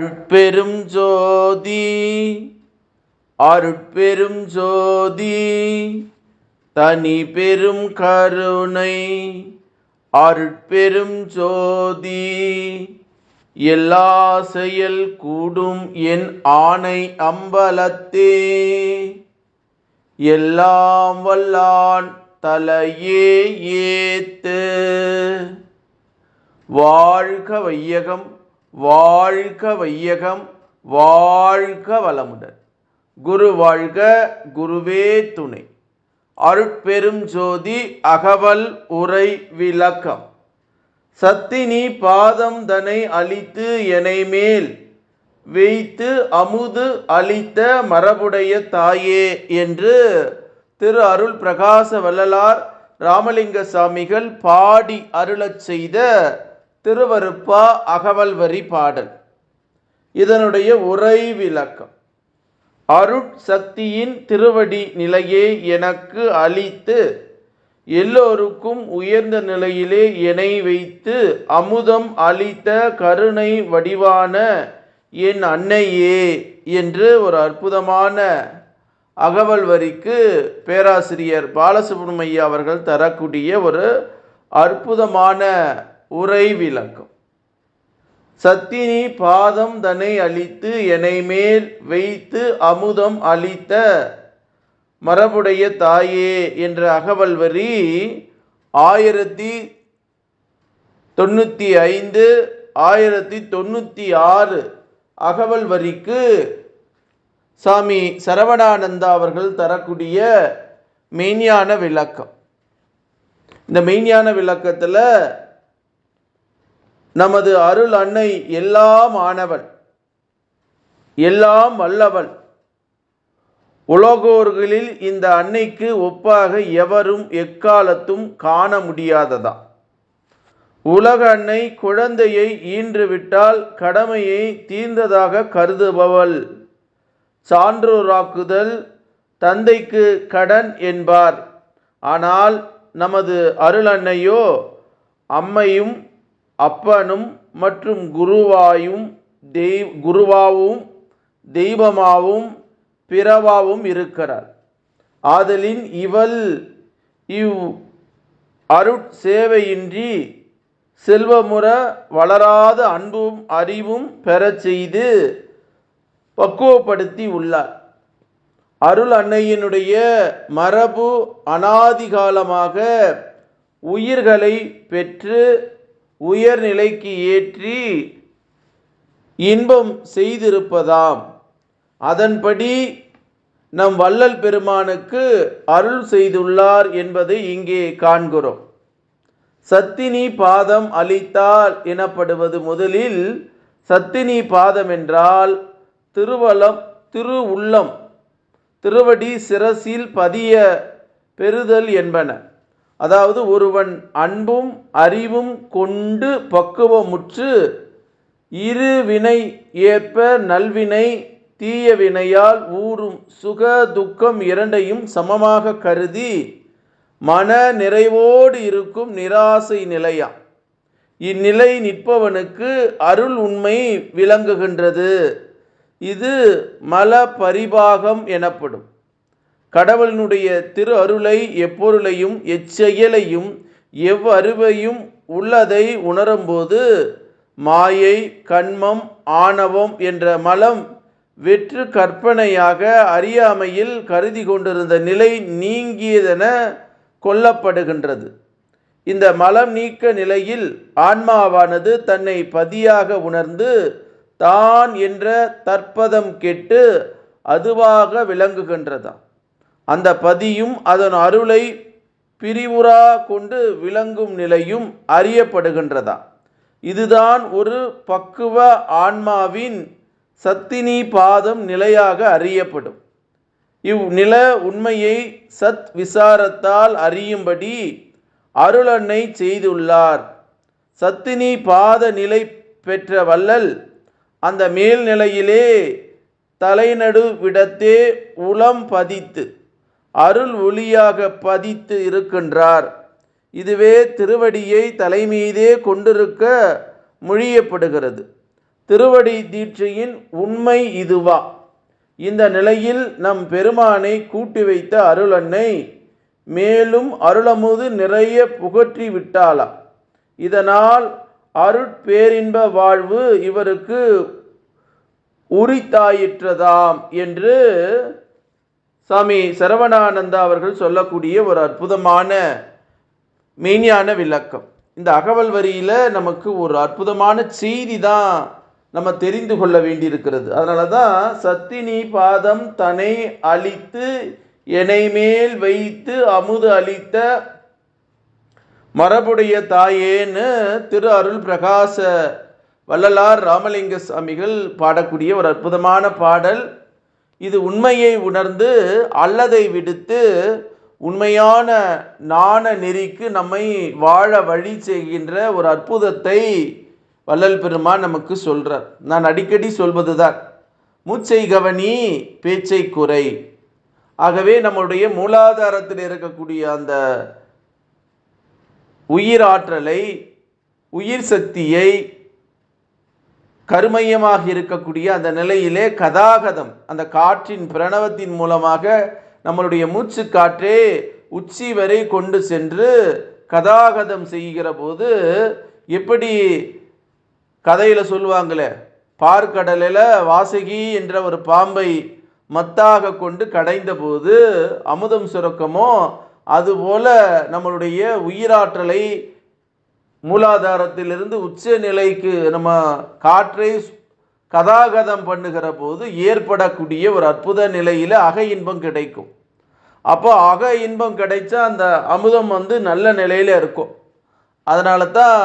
அருட்பெரும் ஜோதி அருட்பெரும் ஜோதி தனி பெரும் கருணை அருட்பெரும் ஜோதி. எல்லா செயல் கூடும் என் ஆணை அம்பலத்தே. எல்லாம் வல்லான் தலையே ஏத்து. வாழ்க வையகம் வாழ்க வையகம் வாழ்க வளமுடன். குரு வாழ்க குருவே துணை. அருட்பெரும் ஜோதி அகவல் உரை விளக்கம். சத்தினி பாதம் தனை அழித்து எனை மேல் வைத்து அமுது அளித்த மரபுடைய தாயே என்று திரு அருள் பிரகாச வள்ளலார் ராமலிங்க சாமிகள் பாடி அருளச் செய்த திருவருப்பா அகவல் வரி பாடல். இதனுடைய உரை விளக்கம். அருட்சக்தியின் திருவடி நிலையே எனக்கு அளித்து எல்லோருக்கும் உயர்ந்த நிலையிலே என்னை வைத்து அமுதம் அளித்த கருணை வடிவான என் அன்னையே என்று ஒரு அற்புதமான அகவல் வரிக்கு பேராசிரியர் பாலசுப்ரமணிய அவர்கள் தரக்கூடிய ஒரு அற்புதமான உரை விளக்கம் சத்தினி பாதம் தன்னை அழித்து என்னை மேல் வைத்து அமுதம் அளித்த மரபுடைய தாயே என்ற அகவல் வரி ஆயிரத்தி தொண்ணூற்றி ஐந்து ஆயிரத்தி தொண்ணூற்றி ஆறு அகவல் வரிக்கு சாமி சரவணானந்தா அவர்கள் தரக்கூடிய மெய்ஞான விளக்கம். இந்த மெய்ஞான விளக்கத்தில் நமது அருள் அன்னை எல்லாம் ஆனவள் எல்லாம் வல்லவள். உலகோர்களில் இந்த அன்னைக்கு ஒப்பாக எவரும் எக்காலத்தும் காண முடியாததா. உலக அன்னை குழந்தையை ஈன்றுவிட்டால் கடமையை தீர்ந்ததாக கருதுபவள். சான்றோராக்குதல் தந்தைக்கு கடன் என்பார். ஆனால் நமது அருள் அன்னையோ அம்மையும் அப்பனும் மற்றும் குருவாயும் தெய்வ குருவாவும் தெய்வமாவும் பிறவாவும் இருக்கிறார். ஆதலின் இவள் இவ் அருட்சேவையின்றி செல்வமுற வளராத அன்பும் அறிவும் பெறச் செய்து பக்குவப்படுத்தி உள்ளார். அருள் அன்னையினுடைய மரபு அனாதிகாலமாக உயிர்களை பெற்று உயர்நிலைக்கு ஏற்றி இன்பம் செய்திருப்பதாம். அதன்படி நம் வள்ளல் பெருமானுக்கு அருள் செய்துள்ளார் என்பதை இங்கே காண்கிறோம். சத்தினி பாதம் அளித்தால் எனப்படுவது முதலில் சத்தினி பாதம் என்றால் திருவலம் திரு உள்ளம் திருவடி சிரசில் பதிய பெறுதல் என்பன. அதாவது ஒருவன் அன்பும் அறிவும் கொண்டு பக்குவமுற்று இரு வினை ஏற்ப நல்வினை தீய வினையால் ஊறும் சுக துக்கம் இரண்டையும் சமமாக கருதி மன நிறைவோடு இருக்கும் நிராசை நிலையாம் இந்நிலை நிற்பவனுக்கு அருள் உண்மை விளங்குகின்றது. இது மல பரிபாகம் எனப்படும். கடவுளினுடைய திரு அருளை எப்பொருளையும் எச்செயலையும் எவ்வறிவையும் உள்ளதை உணரும்போது மாயை கண்மம் ஆணவம் என்ற மலம் வெற்று கற்பனையாக அறியாமையில் கருதி கொண்டிருந்த நிலை நீங்கியதென கொல்லப்படுகின்றது. இந்த மலம் நீக்க நிலையில் ஆன்மாவானது தன்னை பதியாக உணர்ந்து தான் என்ற தற்பதம் கெட்டு அதுவாக விளங்குகின்றதாம். அந்த பதியும் அதன் அருளை பிரிவுறா கொண்டு விளங்கும் நிலையும் அறியப்படுகின்றதா? இதுதான் ஒரு பக்குவ ஆன்மாவின் சத்தினி பாதம் நிலையாக அறியப்படும். இவ்நில உண்மையை சத் விசாரத்தால் அறியும்படி அருளன்னை செய்துள்ளார். சத்தினி பாத நிலை பெற்ற வள்ளல் அந்த மேல்நிலையிலே தலைநடுவிடத்தே உளம் பதித்து அருள் ஒளியாக பதித்து இருக்கின்றார். இதுவே திருவடியை தலைமீதே கொண்டிருக்க மொழியப்படுகிறது. திருவடி தீட்சையின் உண்மை இதுவா? இந்த நிலையில் நம் பெருமானை கூட்டி வைத்த அருளன்னை மேலும் அருளமுது நிறைய புகற்றி விட்டாளா? இதனால் அருட்பேரின்ப வாழ்வு இவருக்கு உரித்தாயிற்றதாம் என்று சாமி சரவணானந்தா அவர்கள் சொல்லக்கூடிய ஒரு அற்புதமான மெய்ஞான விளக்கம். இந்த அகவல் வரியில் நமக்கு ஒரு அற்புதமான செய்தி தான் நம்ம தெரிந்து கொள்ள வேண்டியிருக்கிறது. அதனால தான் சத்தினி பாதம் தன்னை அழித்து என்னை மேல் வைத்து அமுது அளித்த மரபுடைய தாயேன்னு திரு அருள் பிரகாச வள்ளலார் ராமலிங்க சாமிகள் பாடக்கூடிய ஒரு அற்புதமான பாடல். இது உண்மையை உணர்ந்து அல்லதை விடுத்து உண்மையான நாண நெறிக்கு நம்மை வாழ வழி செய்கின்ற ஒரு அற்புதத்தை வள்ளல் பெருமான் நமக்கு சொல்கிறார் நான் அடிக்கடி சொல்வதுதான். மூச்சை கவனி பேச்சை குறை. ஆகவே நம்முடைய மூலாதாரத்தில் இருக்கக்கூடிய அந்த உயிர் ஆற்றலை உயிர் சக்தியை கருமையமாக இருக்கக்கூடிய அந்த நிலையிலே கதாகதம் அந்த காற்றின் பிரணவத்தின் மூலமாக நம்மளுடைய மூச்சு காற்றே உச்சி வரை கொண்டு சென்று கதாகதம் செய்கிற போது எப்படி கதையில் சொல்லுவாங்களே பார்க்கடலில் வாசகி என்ற ஒரு பாம்பை மத்தாக கொண்டு கடைந்த போது அமுதம் சுரக்கமோ அதுபோல நம்மளுடைய உயிராற்றலை மூலாதாரத்திலிருந்து உச்ச நிலைக்கு நம்ம காற்றை கதாகதம் பண்ணுகிற போது ஏற்படக்கூடிய ஒரு அற்புத நிலையில் அக இன்பம் கிடைக்கும். அப்போ அக இன்பம் கிடைச்சா அந்த அமுதம் வந்து நல்ல நிலையில் இருக்கும். அதனால தான்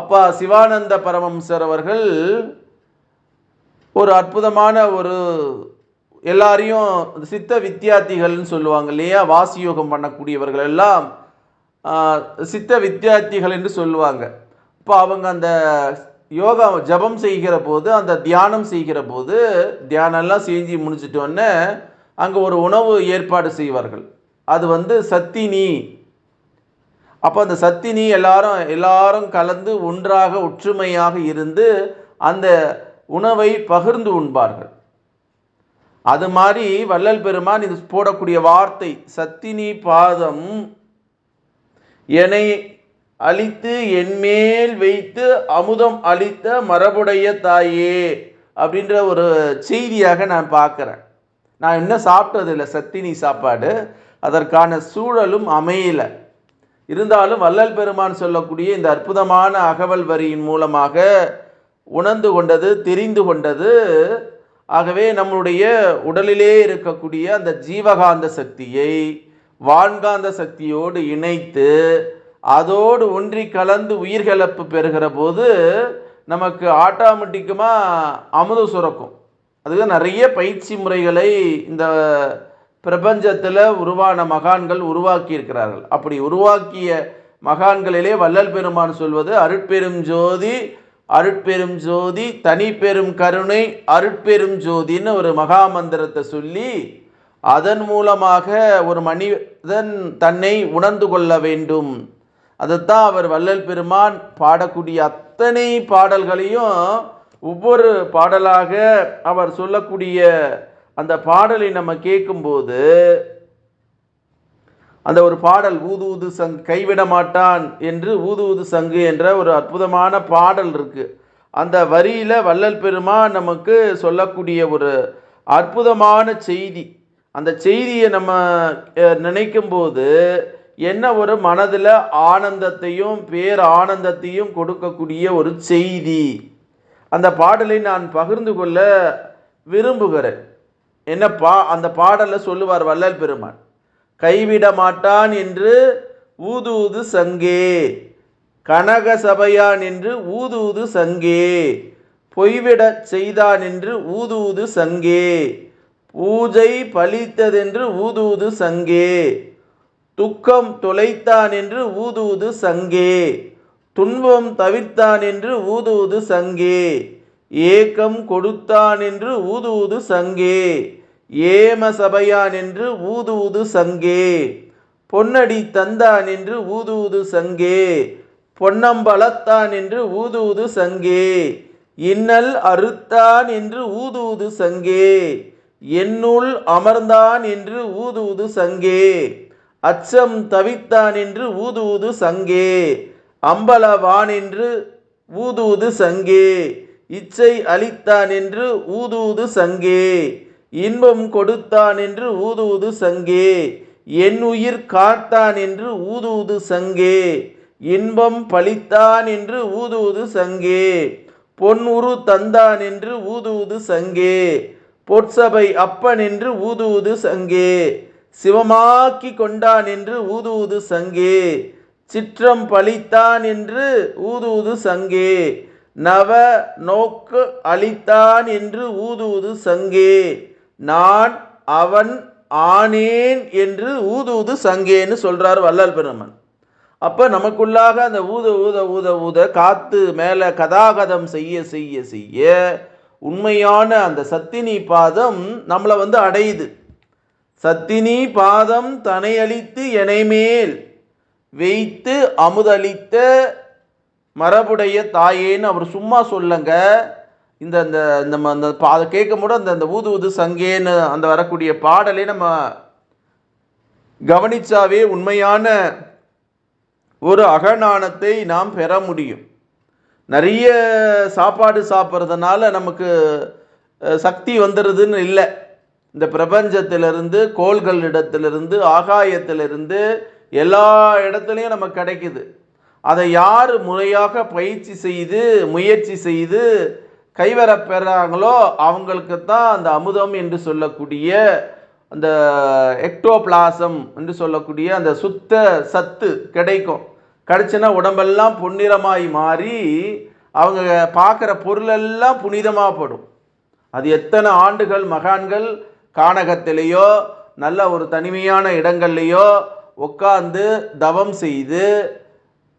அப்பா சிவானந்த பரமம்சர் அவர்கள் ஒரு அற்புதமான ஒரு எல்லாரையும் சித்த வித்தியார்த்திகள்னு சொல்லுவாங்க இல்லையா? வாசியோகம் பண்ணக்கூடியவர்கள் எல்லாம் சித்த வித்தியார்த்திகள் என்று சொல்லுவாங்க. இப்போ அவங்க அந்த யோகா ஜபம் செய்கிற போது அந்த தியானம் செய்கிற போது தியானம்லாம் செஞ்சு முடிச்சிட்டோன்னே அங்கே ஒரு உணவு ஏற்பாடு செய்வார்கள். அது வந்து சத்தினி அப்போ அந்த சத்தினி எல்லாரும் எல்லாரும் கலந்து ஒன்றாக ஒற்றுமையாக இருந்து அந்த உணவை பகிர்ந்து உண்பார்கள். அது மாதிரி வள்ளல் பெருமான் இது போடக்கூடிய வார்த்தை சத்தினி பாதம் என்னை அழித்து என்மேல் வைத்து அமுதம் அளித்த மரபுடைய தாயே அப்படின்ற ஒரு செய்தியாக நான் பார்க்குறேன். நான் இன்னும் சாப்பிட்டதில்லை சத்தினி சாப்பாடு. அதற்கான சூழலும் அமையலை. இருந்தாலும் வள்ளல் பெருமான் சொல்லக்கூடிய இந்த அற்புதமான அகவல் வரியின் மூலமாக உணர்ந்து கொண்டது தெரிந்து கொண்டது. ஆகவே நம்முடைய உடலிலே இருக்கக்கூடிய அந்த ஜீவகாந்த சக்தியை வான்காந்த சக்தியோடு இணைத்து அதோடு ஒன்றி கலந்து உயிர்கலப்பு பெறுகிற போது நமக்கு ஆட்டோமேட்டிக்கமாக அமுதம் சுரக்கும். அதுக்கு நிறைய பயிற்சி முறைகளை இந்த பிரபஞ்சத்தில் உருவான மகான்கள் உருவாக்கி இருக்கிறார்கள் அப்படி உருவாக்கிய மகான்களிலே வள்ளல் பெருமான் சொல்வது அருட்பெரும் ஜோதி அருட்பெரும் ஜோதி தனி பெரும் கருணை அருட்பெரும் ஜோதின்னு ஒரு மகா மந்திரத்தை சொல்லி அதன் மூலமாக ஒரு மனிதன் தன்னை உணர்ந்து கொள்ள வேண்டும். அதைத்தான் அவர் வள்ளல் பெருமான் பாடக்கூடிய அத்தனை பாடல்களையும் ஒவ்வொரு பாடலாக அவர் சொல்லக்கூடிய அந்த பாடலை நம்ம கேட்கும்போது அந்த ஒரு பாடல் ஊது ஊது சங் கைவிட மாட்டான் என்று ஊது ஊது சங்கு என்ற ஒரு அற்புதமான பாடல் இருக்கு. அந்த வரியில வள்ளல் பெருமான் நமக்கு சொல்லக்கூடிய ஒரு அற்புதமான செய்தி. அந்த செய்தியை நம்ம நினைக்கும் போது என்ன ஒரு மனதில் ஆனந்தத்தையும் பேர் ஆனந்தத்தையும் கொடுக்கக்கூடிய ஒரு செய்தி. அந்த பாடலை நான் பகிர்ந்து கொள்ள விரும்புகிறேன். என்ன பா அந்த பாடலை சொல்லுவார் வள்ளல் பெருமான் கைவிட மாட்டான் என்று ஊது ஊது சங்கே கனக சபையான் என்று ஊது ஊது சங்கே பொய்விடச் செய்தான் என்று ஊது ஊது சங்கே பூஜை பலித்ததென்று ஊது சங்கே. துக்கம் தொலைத்தான் என்று ஊது சங்கே. துன்பம் தவிர்த்தான் என்று ஊது சங்கே. ஏக்கம் கொடுத்தான் என்று ஊது சங்கே. ஏம சபையான் என்று ஊது சங்கே. பொன்னடி தந்தான் என்று ஊது சங்கே. பொன்னம்பலத்தான் என்று ஊது சங்கே. இன்னல் அறுத்தான் என்று ஊதுவது சங்கே. என்னுள் அமர்ந்தான் என்று ஊதுவது சங்கே. அச்சம் தவித்தான் என்று ஊதுவது சங்கே. அம்பலவான் என்று ஊதுவது சங்கே. இச்சை அளித்தான் என்று ஊதுவது சங்கே. இன்பம் கொடுத்தான் என்று ஊதுவது சங்கே. என் உயிர் காத்தான் என்று ஊதுவது சங்கே. இன்பம் பழித்தான் என்று ஊதுவது சங்கே. பொன் உரு தந்தான் என்று ஊதுவது சங்கே. பொற்சபை அப்பன் என்று ஊதுவது சங்கே. சிவமாக்கி கொண்டான் என்று ஊதுவது சங்கே. சிற்றம் பழித்தான் என்று ஊதுவது சங்கே. நவ நோக்கு அளித்தான் என்று ஊதுவது சங்கே. நான் அவன் ஆனேன் என்று ஊதுவது சங்கேன்னு சொல்றார் வள்ளல் பெருமன். அப்ப நமக்குள்ளாக அந்த ஊத ஊத ஊத ஊத காத்து மேலே கதாகதம் செய்ய செய்ய செய்ய உண்மையான அந்த சத்தினி பாதம் நம்மளை வந்து அடையுது. சத்தினி பாதம் தனையளித்து எனைமேல் வைத்து அமுதளித்த மரபுடைய தாயேன்னு அவர் சும்மா சொல்லுங்க. இந்த இந்த நம்ம அந்த பா அதை கேட்கும் போது அந்த அந்த ஊது ஊது சங்கேன்னு அந்த வரக்கூடிய பாடலை நம்ம கவனிச்சாவே உண்மையான ஒரு அகநாணத்தை நாம் பெற முடியும். நிறைய சாப்பாடு சாப்பிட்றதுனால நமக்கு சக்தி வந்துடுதுன்னு இல்லை. இந்த பிரபஞ்சத்திலிருந்து கோள்களிடத்திலிருந்து ஆகாயத்திலிருந்து எல்லா இடத்துலையும் நமக்கு கிடைக்குது. அதை யார் முறையாக பயிற்சி செய்து முயற்சி செய்து கைவரப் பெறாங்களோ அவங்களுக்கு தான் அந்த அமுதம் என்று சொல்லக்கூடிய அந்த எக்டோபிளாசம் என்று சொல்லக்கூடிய அந்த சுத்த சத்து கிடைக்கும். கிடைச்சுன்னா உடம்பெல்லாம் பொன்னிறமாய் மாறி அவங்க பார்க்குற பொருளெல்லாம் புனிதமாக படும். அது எத்தனை ஆண்டுகள் மகான்கள் கானகத்திலேயோ நல்ல ஒரு தனிமையான இடங்கள்லையோ உட்காந்து தவம் செய்து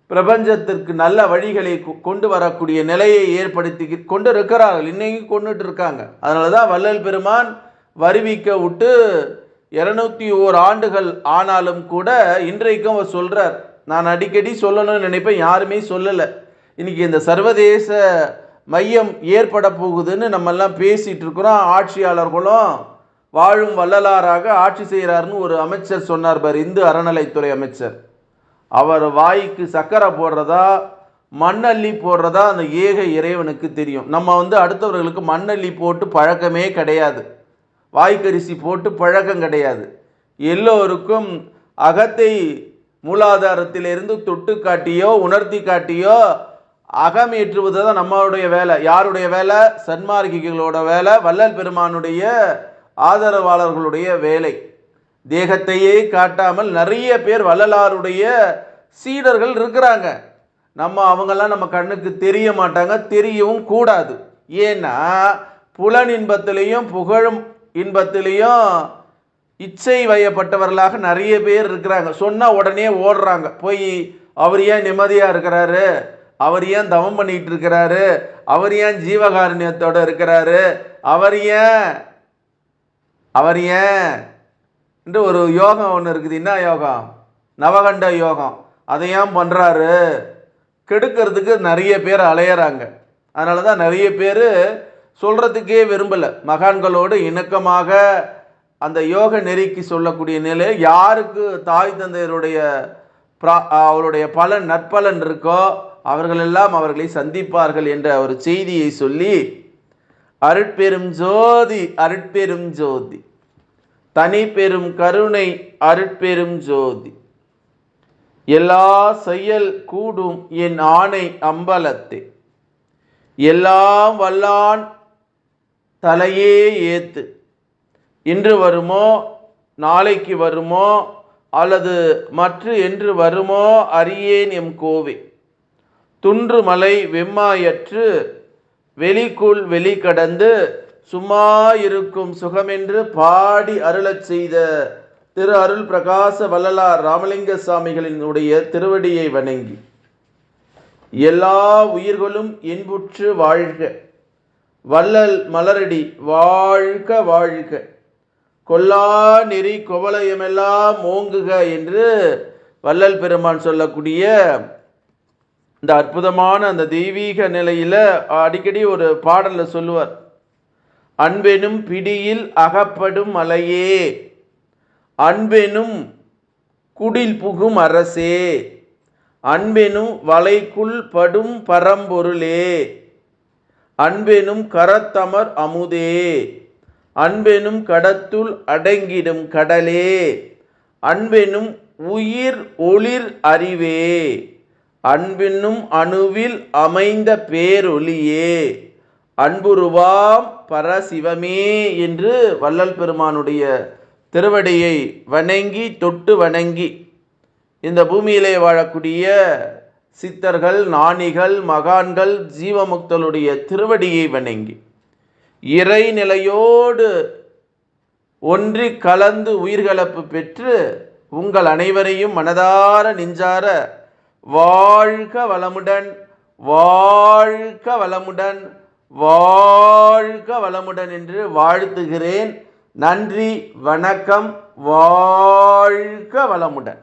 பிரபஞ்சத்திற்கு நல்ல வழிகளை கொ- கொண்டு வரக்கூடிய நிலையை ஏற்படுத்தி கொண்டு இருக்கிறார்கள். இன்னைக்கும் கொண்டுட்டு இருக்காங்க. அதனால தான் வள்ளல் பெருமான் வருவிக்க விட்டு இருநூத்தி ஓர் ஆண்டுகள் ஆனாலும் கூட இன்றைக்கும் அவர் சொல்கிறார் நான் அடிக்கடி சொல்லணும்னு நினைப்பேன் யாருமே சொல்லலை. இன்னைக்கு இந்த சர்வதேச மையம் ஏற்பட போகுதுன்னு நம்ம எல்லாம் இருக்கிறோம். ஆட்சியாளர்களும் வாழும் வள்ளலாராக ஆட்சி செய்கிறாருன்னு ஒரு அமைச்சர் சொன்னார் பார் இந்து அறநிலைத்துறை அமைச்சர். அவர் வாய்க்கு சக்கரை போடுறதா மண்ணள்ளி போடுறதா அந்த ஏக இறைவனுக்கு தெரியும். நம்ம வந்து அடுத்தவர்களுக்கு மண்ணள்ளி போட்டு பழக்கமே கிடையாது. வாய்க்கரிசி போட்டு பழக்கம் கிடையாது. எல்லோருக்கும் அகத்தை மூலாதாரத்திலிருந்து தொட்டு காட்டியோ உணர்த்தி காட்டியோ அகமேற்றுவது தான் நம்மளுடைய வேலை. யாருடைய வேலை? சன்மார்க்கிகளோட வேலை வள்ளல் பெருமானுடைய ஆதரவாளர்களுடைய வேலை. தேகத்தையே காட்டாமல் நிறைய பேர் வள்ளலாருடைய சீடர்கள் இருக்கிறாங்க. நம்ம அவங்கெல்லாம் நம்ம கண்ணுக்கு தெரிய மாட்டாங்க தெரியவும் கூடாது. ஏன்னா புலன் இன்பத்திலையும் புகழும் இன்பத்திலையும் இச்சை வயப்பட்டவர்களாக நிறைய பேர் இருக்கிறாங்க. சொன்னால் உடனே ஓடுறாங்க. போய் அவர் ஏன் நிம்மதியாக இருக்கிறாரு? அவர் ஏன் தவம் பண்ணிகிட்டு இருக்கிறாரு? அவர் ஏன் ஜீவகாருண்யத்தோடு இருக்கிறாரு? அவர் ஏன் அவர் ஏன்? என்று ஒரு யோகம் ஒன்று இருக்குது. என்ன யோகம்? நவகண்ட யோகம். அதை ஏன் பண்ணுறாரு கெடுக்கிறதுக்கு நிறைய பேர் அலையிறாங்க. அதனால தான் நிறைய பேர் சொல்கிறதுக்கே விரும்பலை. மகான்களோடு இணக்கமாக அந்த யோக நெறிக்கு சொல்லக்கூடிய நிலை யாருக்கு தாய் தந்தையருடைய பிரா அவருடைய பலன் நற்பலன் இருக்கோ அவர்களெல்லாம் அவர்களை சந்திப்பார்கள் என்ற ஒரு செய்தியை சொல்லி அருட்பெரும் ஜோதி அருட்பெரும் ஜோதி. தனி பெரும் கருணை அருட்பெரும் ஜோதி. எல்லா செயல் கூடும் என் ஆணை அம்பலத்தே. எல்லாம் வல்லான் தலையே ஏத்து. இன்று வருமோ நாளைக்கு வருமோ அல்லது மற்ற என்று வருமோ அறியேன் எம் கோவே. துன்று மலை வெம்மாயற்று வெளிக்குள் வெளி கடந்து சும்மா இருக்கும் சுகமென்று பாடி அருளச் செய்த திரு அருள் பிரகாச வள்ளலார் ராமலிங்க சுவாமிகளினுடைய திருவடியை வணங்கி. எல்லா உயிர்களும் இன்புற்று வாழ்க. வள்ளல் மலரடி வாழ்க வாழ்க. கொல்லா நெறி குவலயமெல்லாம் ஓங்குக என்று வள்ளல் பெருமான் சொல்லக்கூடிய இந்த அற்புதமான அந்த தெய்வீக நிலையில் அடிக்கடி ஒரு பாடலில் சொல்லுவார். அன்பெனும் பிடியில் அகப்படும் மலையே அன்பெனும் குடில் புகும் அரசே அன்பெனும் வலைக்குள் படும் பரம்பொருளே அன்பெனும் கரத்தமர் அமுதே. அன்பெனும் கடத்துள் அடங்கிடும் கடலே. அன்பெனும் உயிர் ஒளிர் அறிவே. அன்பென்னும் அணுவில் அமைந்த பேரொளியே. அன்புருவாம் பரசிவமே என்று வள்ளல் பெருமானுடைய திருவடியை வணங்கி தொட்டு வணங்கி இந்த பூமியிலே வாழக்கூடிய சித்தர்கள் நாணிகள் மகான்கள் ஜீவமுக்தளுடைய திருவடியை வணங்கி இறைநிலையோடு ஒன்றி கலந்து உயிர்கலப்பு பெற்று உங்கள் அனைவரையும் மனதார நெஞ்சார வாழ்க வளமுடன் வாழ்க வளமுடன் வாழ்க வளமுடன் என்று வாழ்த்துகிறேன். நன்றி வணக்கம் வாழ்க வளமுடன்.